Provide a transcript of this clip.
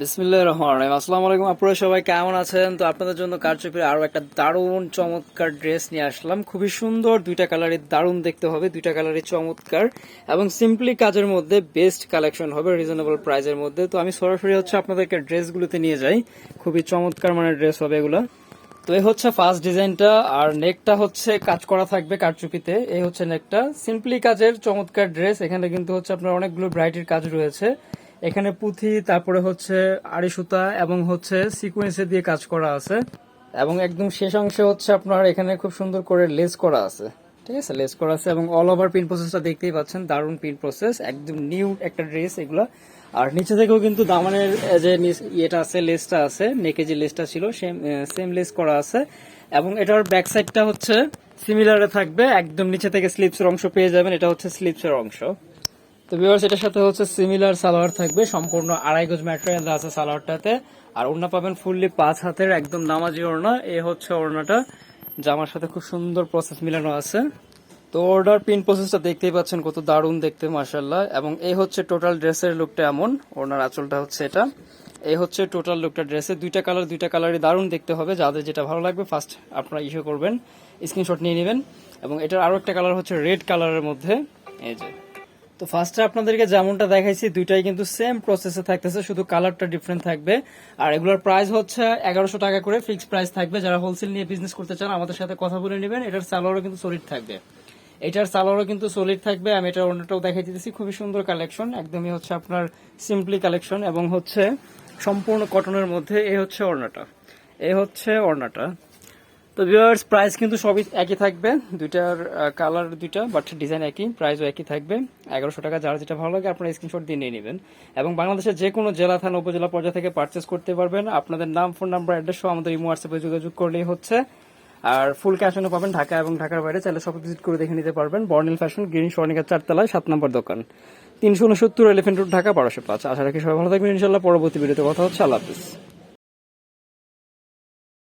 বিসমিল্লাহ রহমান রহিম। আলাইকুম সবাই কেমন আছেন? তো আপনাদের জন্য একটা চমৎকার ড্রেস নিয়ে আসলাম। খুবই সুন্দর, দুইটা দেখতে হবে, দুইটা চমৎকার এবং সিম্পলি কাজের মধ্যে বেস্ট কালেকশন হবে রিজনেবল প্রাইজের মধ্যে। তো আমি সরাসরি হচ্ছে আপনাদেরকে ড্রেসগুলোতে নিয়ে যাই। খুবই চমৎকার মানের ড্রেস হবে এগুলো। তো এই হচ্ছে ফার্স্ট ডিজাইনটা, আর নেকটা হচ্ছে কাজ করা থাকবে কারচুপিতে। এই হচ্ছে নেকটা সিম্পলি কাজের চমৎকার ড্রেস। এখানে কিন্তু হচ্ছে আপনার অনেকগুলো ব্রাইটের কাজ রয়েছে। এখানে পুঁথি, তারপরে হচ্ছে আড়ি সুতা এবং হচ্ছে সিকোয়েন্সে দিয়ে কাজ করা আছে। এবং একদম শেষ অংশে হচ্ছে আপনার এখানে খুব সুন্দর করে লেস করা আছে। ঠিক আছে? লেস করা আছে এবং অল ওভার প্রিন্ট প্রসেসটা দেখতেই পাচ্ছেন, দারুণ প্রিন্ট প্রসেস একদম নিউ একটা ড্রেস এগুলা। আর নিচে থেকেও কিন্তু দামানের যে ইয়েটা আছে, লেসটা আছে নেকে যে লেসটা ছিল সেম সেম লেস করা আছে। এবং এটার ব্যাক সাইডটা হচ্ছে সিমিলারে থাকবে, একদম নিচে থেকে স্লিপসের অংশ পেয়ে যাবেন, এটা হচ্ছে স্লিপসের অংশ। তো ভিউয়ার্স এটার সাথে হচ্ছে সিমিলার সালোয়ার থাকবে। সম্পূর্ণ আড়াই গজ ম্যাটেরিয়াল আছে সালোয়ারটাতে। আর ওড়না পাবেন ফুললি পাঁচ হাতের, একদম নামাজি ওড়না। এ হচ্ছে ওড়নাটা। জামার সাথে খুব সুন্দর প্রসেস মিলানো আছে। তো অর্ডার পিন প্রসেসটা দেখতেই পাচ্ছেন, কত দারুণ দেখতে মার্শাল্লাহ এবং এই হচ্ছে টোটাল ড্রেসের লুকটা এমন। ওড়নার আঁচলটা হচ্ছে এটা। এই হচ্ছে টোটাল লুকটা ড্রেসের দুইটা কালার দুইটা কালারই দারুণ দেখতে হবে। যাদের যেটা ভালো লাগবে ফার্স্ট আপনারা ইস্যু করবেন। স্ক্রিনশট নিয়ে নেবেন। এবং এটার আরও একটা কালার হচ্ছে রেড কালারের মধ্যে। এই যে। তো ফার্স্টে আপনাদেরকে যেমনটা দেখাইছি, দুইটাই কিন্তু সেম প্রসেসে থাকতেছে, শুধু কালারটা ডিফারেন্ট থাকবে। আর এগুলোর প্রাইস হচ্ছে এগারোশো টাকা করে ফিক্স প্রাইস থাকবে। যারা হোলসেল নিয়ে বিজনেস করতে চান, আমাদের সাথে কথা বলে নেবেন। এটার স্যালোয়ারও কিন্তু সলিড থাকবে। এটার সালোয়ারও কিন্তু সলিড থাকবে। আমি এটার অন্যটাও দেখাই দিতেছি। খুবই সুন্দর কালেকশন একদমই হচ্ছে আপনার সিম্পলি কালেকশন এবং হচ্ছে সম্পূর্ণ কটনের মধ্যে এ হচ্ছে ওড়নাটা। এ হচ্ছে ওড়নাটা। তো ভিউয়ার্স প্রাইস কিন্তু সবই একই থাকবে। দুইটার কালার দুইটা বাট ডিজাইন একই প্রাইসও একই থাকবে। এগারোশো টাকা যার যেটা ভালো লাগে, আপনারা স্ক্রিনশট দিয়ে নিয়ে নেবেন। এবং বাংলাদেশের যে কোনো জেলা, থানা, উপজেলা পর্যায়ে থেকে পারচেস করতে পারবেন। আপনাদের নাম ফোন নাম্বার অ্যাড্রেস সহ আমাদের ইমো হোয়াটসঅ্যাপে যোগাযোগ করলেই হচ্ছে। আর ফুল ক্যাশ অনে পাবেন ঢাকা এবং ঢাকার বাইরে। চাইলে সব ভিজিট করে দেখে নিতে পারবেন। বর্নিল ফ্যাশন গ্রিন স্বর্ণিকার চারতলায়, সাত নম্বর দোকান। তিনশো উনসত্তর এলিফেন্ট রোড ঢাকা, বারোশো পাঁচ। আশা রাখি সবাই ভালো থাকবেন। ইনশাল্লাহ পরবর্তী ভিডিওতে কথা হচ্ছে। আল্লাহ হাফিজ।